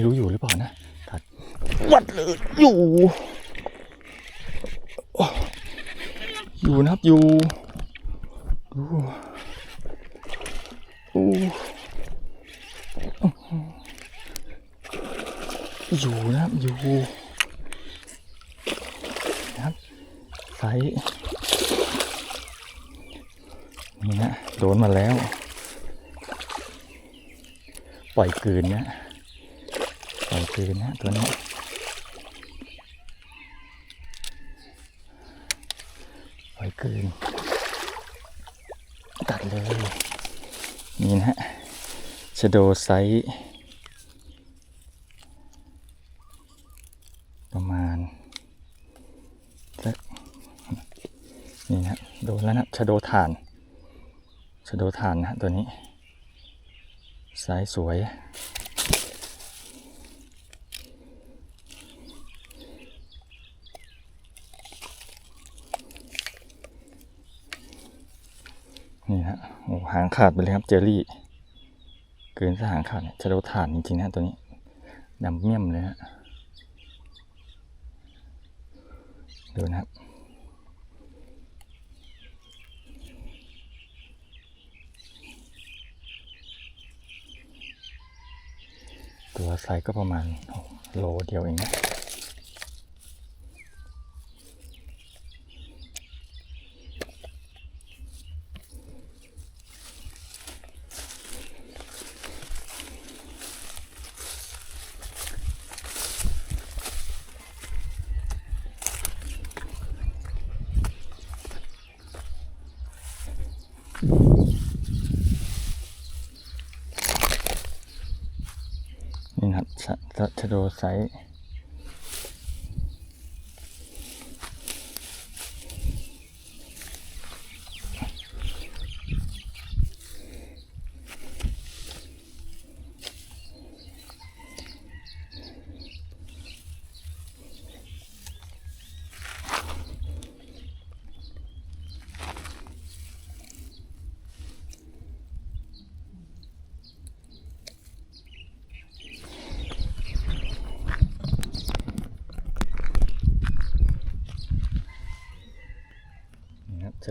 ไม่รู้อยู่หรือเปล่านะตัดวัดเลยอยู่โอ้อยู่นะครับอยู่ดูโอ้อยู่นะครับอยู่นะครับไซส์นี่นะโดนมาแล้ว ปล่อยกลืนนะ ปล่อยกลืนนะตัวนี้ปล่อยกลืน ตัดเลย นี่นะฮะชโดไซส์ประมาณสักนี่นะโดนแล้วนะชโดฐานชโดฐานนะตัวนี้สายสวย นี่ฮะโอ้หางขาดไปเลยครับเจอรี่ เกินซะหางขาดเนี่ยจะโดฐานจริงๆนะตัวนี้ดำเมี่ยมเลยฮะดูนะครับตัวไซส์ก็ประมาณโลเดียวเองนะนี่นะครับชะชะชะโดไซส์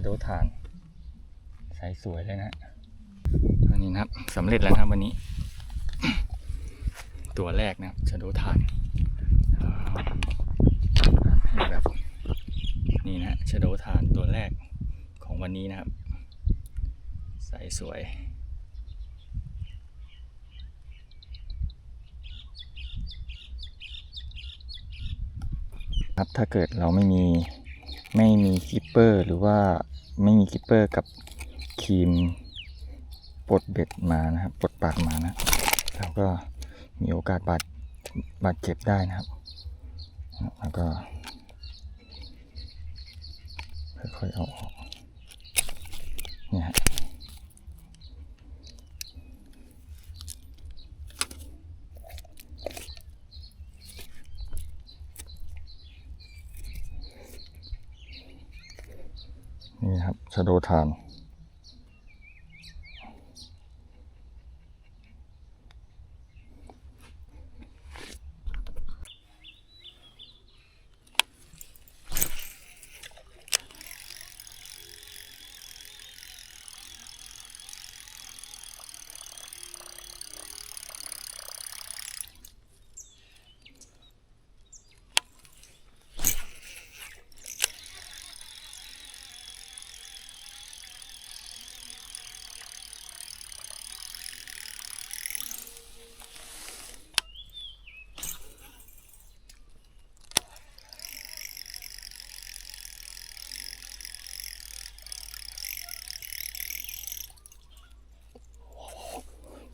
นี่ นะครับชะโดฐานไซส์สวยเลยนะอันนี้นะครับสำเร็จแล้วนะวันนี้ ตัวแรกนะครับชะโดฐานให้แบบนี่นะชะโดฐานตัวแรกของวันนี้นะครับไซส์สวยครับถ้าเกิดเราไม่มีไม่มีคิปเปอร์หรือว่า ไม่มีคิปเปอร์กับครีมปลดเบ็ดมานะครับปลดปากมานะเราก็มีโอกาสบาดบาดเจ็บได้นะครับ แล้วก็ค่อยๆเอาออกเนี่ย นี่ครับชะโดทาน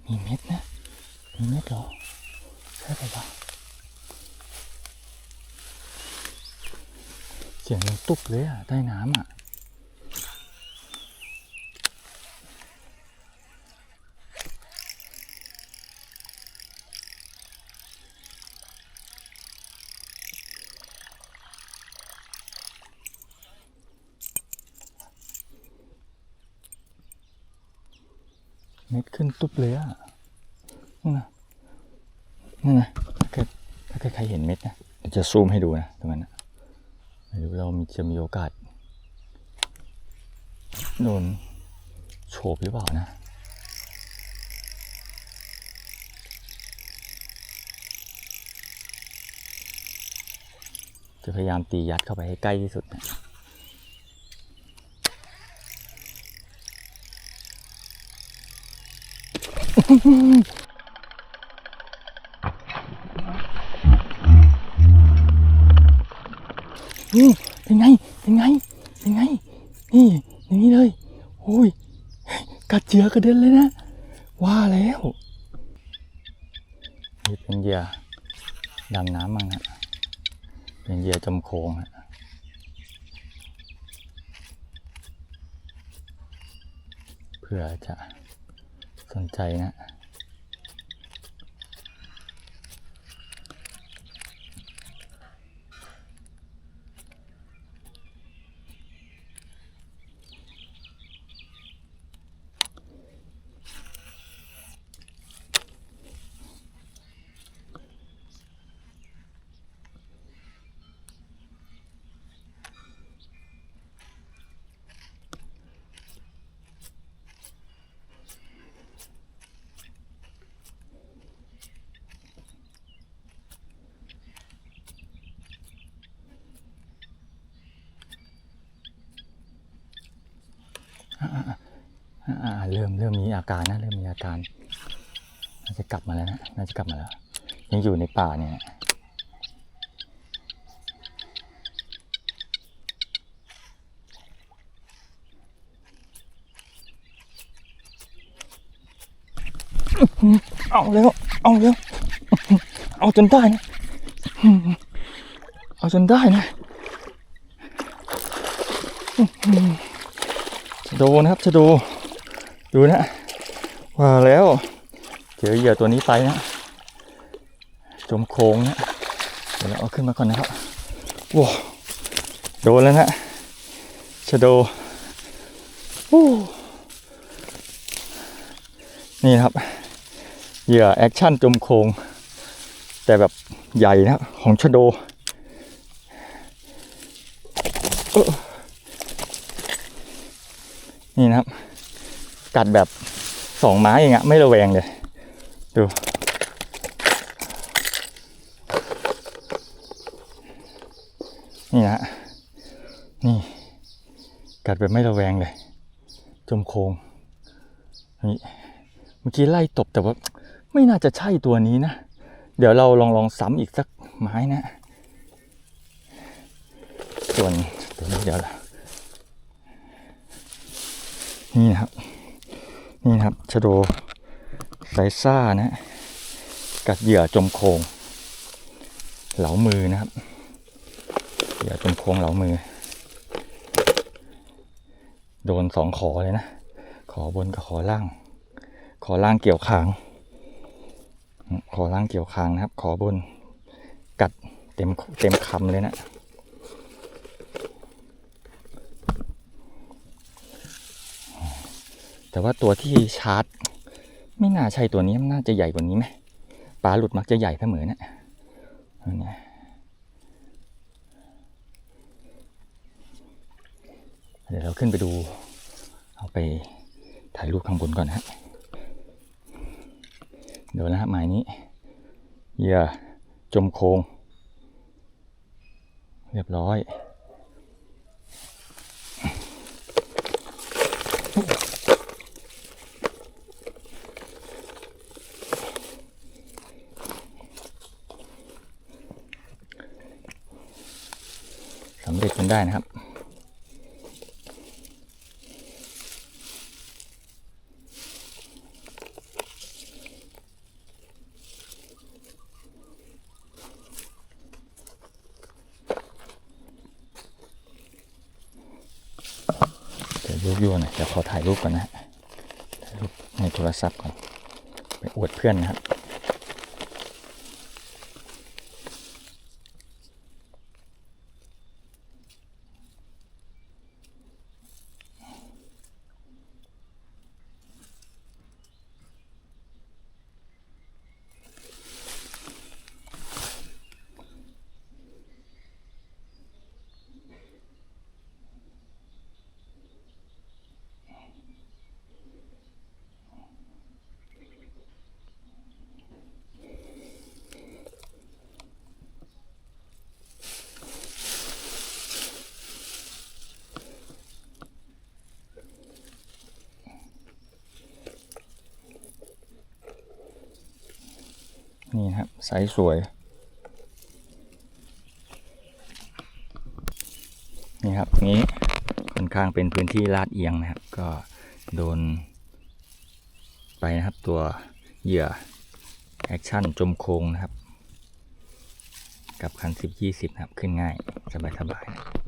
มีเม็ดนะ มีเม็ดเหรอใช่ปะวะเสียงยังตุบเลยอะใต้น้ำอะ เลยอะนี่นะนั่นะถ้าเกิดถ้าเกิดใครเห็นเม็ดนะเดี๋ยวจะซูมให้ดูนะตรงนั้นนะไม่รู้เรามีจะมีโอกาสโดนโฉบหรือเปล่านะจะพยายามตียัดเข้าไปให้ใกล้ที่สุดนะ นี่เป็นไง เป็นไง เป็นไง นี่อย่างนี้เลยโอ้ยกัดเจือกระเด็นเลยนะ ว่าแล้วนี่เป็นเหยื่อดำน้ำมั้งฮะเป็นเหยื่อจมโคงฮะเพื่อจะ สนใจนะ เริ่มเริ่มมีอาการนะเริ่มมีอาการน่าจะกลับมาแล้วนะน่าจะกลับมาแล้ว ยังอยู่ในป่าเนี่ยเอาเร็วเอาเร็วเอาจนได้นะเอาจนได้นะโดนะครับจะดู ดูนะว่าแล้วเจอเหยื่อตัวนี้ไปนะจมโค้งนะเดี๋ยวเราเอาขึ้นมาก่อนนะครับว้าโดนแล้วนะชะโดโอนี่ครับ เหยื่อแอคชั่นจมโค้งแต่แบบใหญ่นะของชะโดเอนี่นะครับ กัดแบบสองไม้เองอะไม่ระแวงเลย ดู นี่นะฮะนี่ กัดแบบไม่ระแวงเลย จมโคงนี่เมื่อกี้ไล่ตบแต่ว่า ไม่น่าจะใช่ตัวนี้นะ เดี๋ยวเราลองลองซ้ำอีกสักไม้นะ ส่วนตัวนี้เดี๋ยวเรานี่นะครับ นี่ครับชะโดไซซ่านะกัดเหยื่อจมโคง เหลามือนะครับ เหยื่อจมโคงเหลามือ โดนสองขอเลยนะ ขอบนกับขอล่าง ขอล่างเกี่ยวคาง ขอล่างเกี่ยวคางนะครับ ขอบนกัดเต็มเต็มคำเลยนะ แต่ว่าตัวที่ชาร์จ ไม่น่าใช่ตัวนี้มันน่าจะใหญ่กว่านี้ไหมปลาหลุดมักจะใหญ่เสมอนะอันเนี้ยเดี๋ยวเราขึ้นไปดู เอาไปถ่ายรูปข้างบนก่อนนะฮะเดี๋ยวนะฮะหมายนี้เหยื่อจมโคง เรียบร้อยันได้นะครับ เดี๋ยวรูปยั่วหน่อยเดี๋ยวขอถ่ายรูปก่อนนะถ่ายรูปในโทรศัพท์ก่อน ไปอวดเพื่อนนะครับ ไซส์สวย นี่ครับนี้ค่อนข้างเป็นพื้นที่ลาดเอียงนะครับ ก็โดน ไปนะครับตัวเหยื่อ แอคชั่นจมโค้งนะครับ กับคันสิบยี่สิบนะครับ ขึ้นง่าย สบายสบายๆ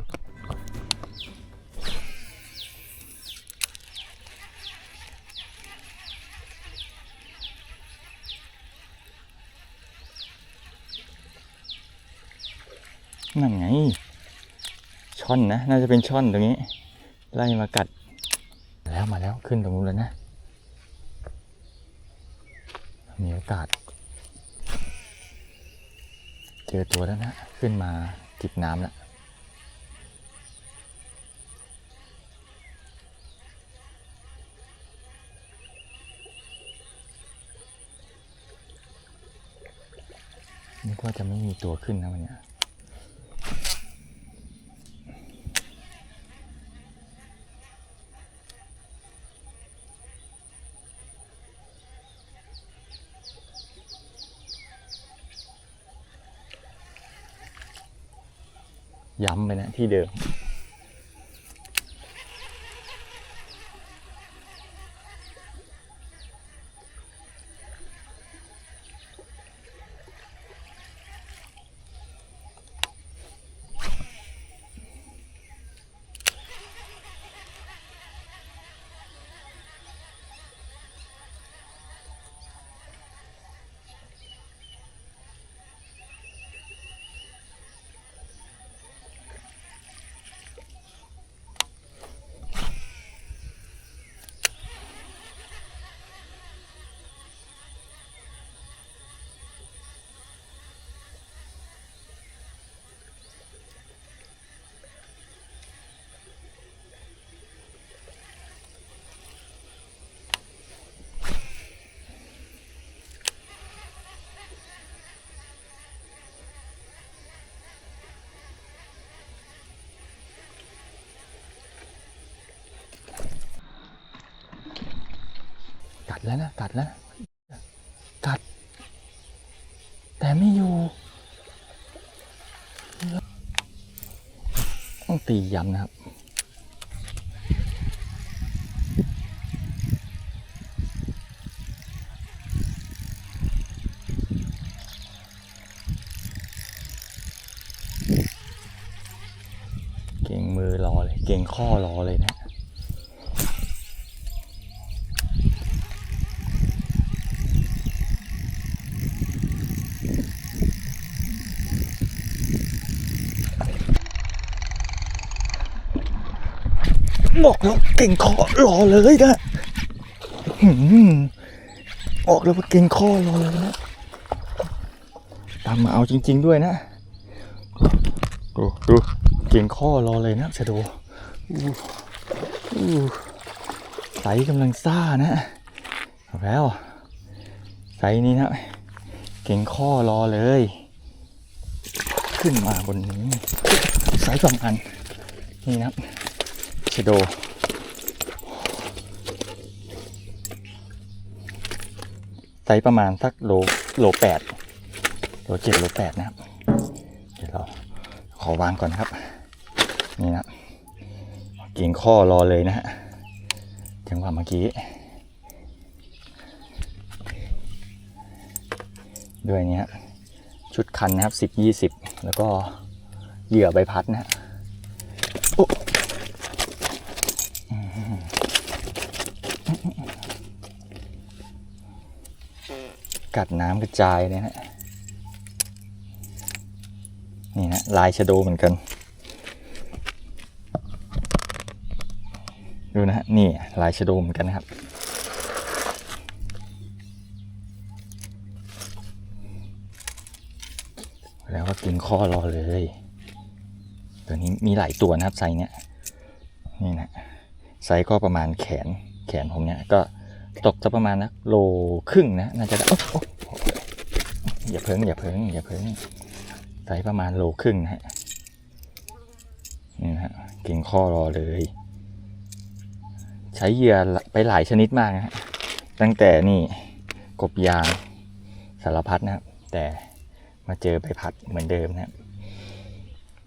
นั่นไง ช่อนนะ น่าจะเป็นช่อนตรงนี้ ไล่มากัด แล้วมาแล้วขึ้นตรงนู้นแล้วนะ มีโอกาส เจอตัวแล้วนะ ขึ้นมาจิบน้ำแล้วนึกว่าจะไม่มีตัวขึ้นนะวันนี้ ย้ำไปนะที่เดิม แล้วนะกัดแล้วนะกัด แต่ไม่อยู่ ต้องตีย้ำนะครับเก่งมือรอเลย เก่งข้อรอเลยนะ บอกแล้วเก่งคอรอเลยนะหืมบอกแล้วว่าเก่งคอรอเลยนะ ตามมาเอาจริง ๆ ด้วยนะ ดูดูเก่งข้อรอเลยนะชะโดใสกำลังซ่านะเอาแล้ว ใสนี้นะ เก่งข้อรอเลย ขึ้นมาบนนี้ไซส์ประมาณนี่นะ ชโด ไซส์ประมาณสักโลโลแปดโลเจ็ดโลแปดนะครับ เดี๋ยวเราขอวางก่อนครับ นี่นะเก่งข้อรอเลยนะฮะจังหวะเมื่อกี้ ด้วยนี้ชุดคันนะครับสิบยี่สิบแล้วก็เหยื่อใบพัดนะฮะโอ้ กัดน้ำกระจายเลยนะนี่นะลายชะโดเหมือนกัน ดูนะฮะนี่ลายชะโดเหมือนกันนะครับ แล้วก็กินข้อรอเลย ตัวนี้มีหลายตัวนะครับไซเนี้ยนี่นะไซก็ประมาณแขนแขนผมเนี้ยก็ ตกจะประมาณนะโลครึ่งนะน่าจะได้ออย่าเพิ่งอย่าเพิ่งอย่าเพิ่งไซส์ประมาณโลครึ่งนะฮะนี่นะฮะเก่งข้อรอเลย ใช้เหยื่อไปหลายชนิดมากนะฮะตั้งแต่นี่กบยางสารพัดนะครับ แต่มาเจอใบพัดเหมือนเดิมนะครับ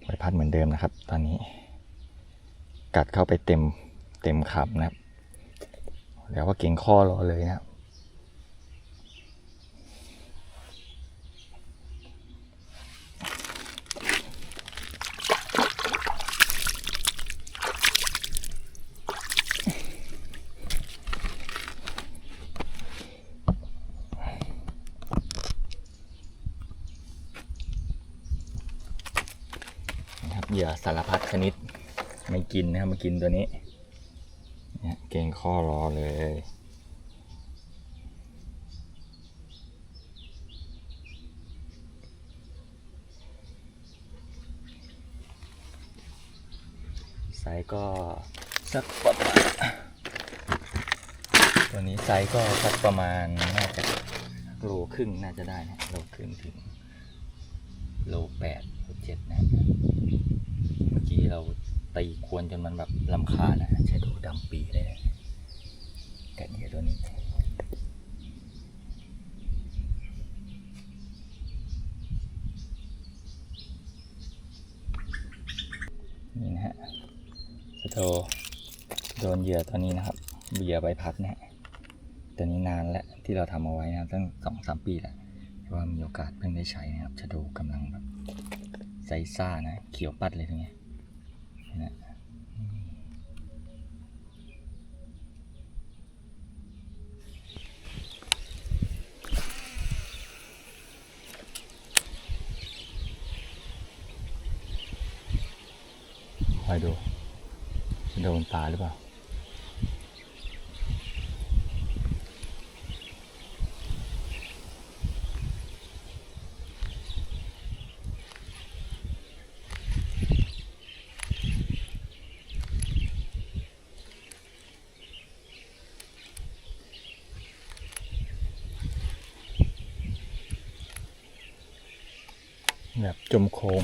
ใบพัดเหมือนเดิมนะครับ ตอนนี้ กัดเข้าไปเต็มเต็มคำนะครับ แล้วก็เก่งข้อรอเลยนะครับนะครับเหยื่อสารพัดชนิดไม่กินนะครับมากินตัวนี้ เก่งข้อรอเลย ไซส์ก็สักประมาณตัวนี้ไซส์ก็สักประมาณน่าจะโลครึ่งน่าจะได้นะโลครึ่งถึงโลแปดนะครับเมื่อกี้เรา ตีควนจนมันแบบลำคาญนะใช้ดูดำปีเลยนะกัดเหยื่อตัวนี้นี่นะฮะสโตโดนเหยื่อตัวนี้นะครับเหยื่อใบพัดนะฮะตัวนี้นานแล้วที่เราทำเอาไว้นะตั้งสองสามปีแล้วแต่ว่ามีโอกาสเพิ่งได้ใช้นะครับชะโดกำลังแบบใสซ่านะเขียวปัดเลยตรงนี้ ไปดูโดนตาหรือเปล่า จมโคง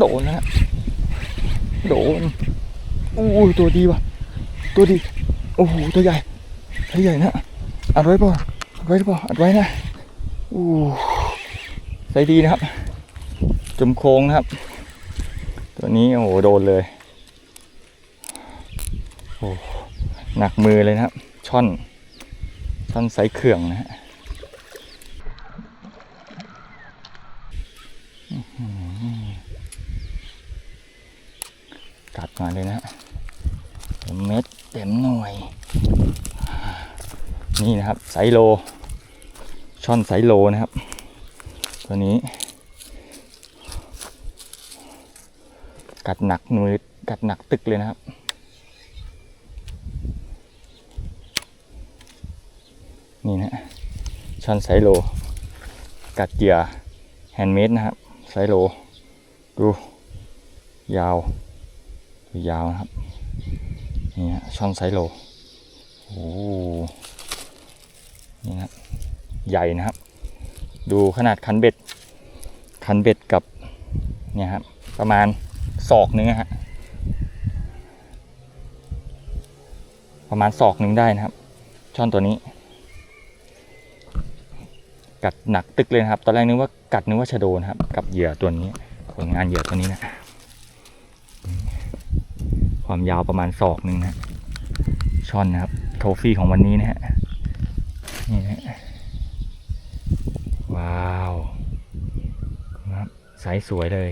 โดนนะฮะโดนโอ้ยตัวดีว่ะ ตัวดี โอ้โห ตัวใหญ่ ตัวใหญ่นะอัดไว้เปล่าอัดไว้หรือเปล่าอัดไว้นะโอ้ใส่ดีนะครับจมโค้งนะครับ ตัวนี้โอ้โหโดนเลยโอ้หนักมือเลยนะครับ ช่อน ช่อนไซส์เขื่องนะฮะ มาเลยนะเต็มเม็ดเต็มหน่วย นี่นะครับไซโล ช่อนไซโลนะครับ ตัวนี้ กัดหนักมือกัดหนักตึกเลยนะครับนี่นะช่อนไซโล กัดเหยื่อแฮนด์เมดนะครับไซโล ดู ยาว ยาวนะครับนี่ฮะช่อนไซโลโอ้โหนี่นะใหญ่นะครับ ดูขนาดคันเบ็ด คันเบ็ดกับเนี่ยครับประมาณศอกหนึงนะฮะประมาณศอกหนึ่งได้นะครับ ช่อนตัวนี้ กัดหนักตึกเลยนะครับ ตอนแรกนึกว่ากัดนึกว่าชะโดนะครับ กับเหยื่อตัวนี้ผลงานเหยื่อตัวนี้นะ ความยาวประมาณศอกหนึ่งนะช่อนนะครับ โทฟี่ของวันนี้นะฮะนี่นะว้าวครับไซส์สวยเลย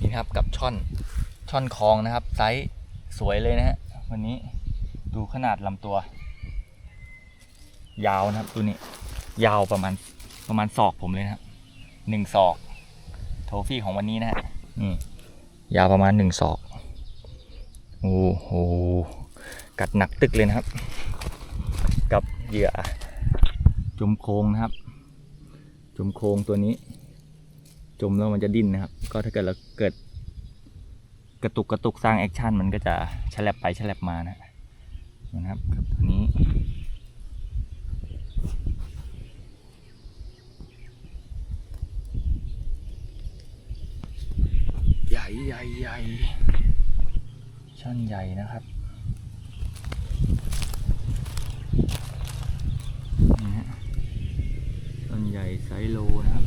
นี่นะครับกับช่อนช่อนคลองนะครับไซส์ สวยเลยนะฮะวันนี้ดูขนาดลำตัว ยาวนะครับตัวนี้ ยาวประมาณประมาณศอกผมเลยนะครับหนึ่งศอกโทฟี่ของวันนี้นะฮะนี่ยาวประมาณหนึ่งศอกโอ้โหกัดหนักตึกเลยนะครับ กับเหยื่อจมโคงนะครับ จมโคงตัวนี้ จมแล้วมันจะดิ้นนะครับ ก็ถ้าเกิดเราเกิด กระตุกกระตุกสร้างแอคชั่นมันก็จะฉลับไปฉลับมานะนะครับกับตัวนี้ ใหญ่ใหญ่ใหญ่ช่อนใหญ่นะครับนี่ฮะช่อนใหญ่ไซโลนะครับ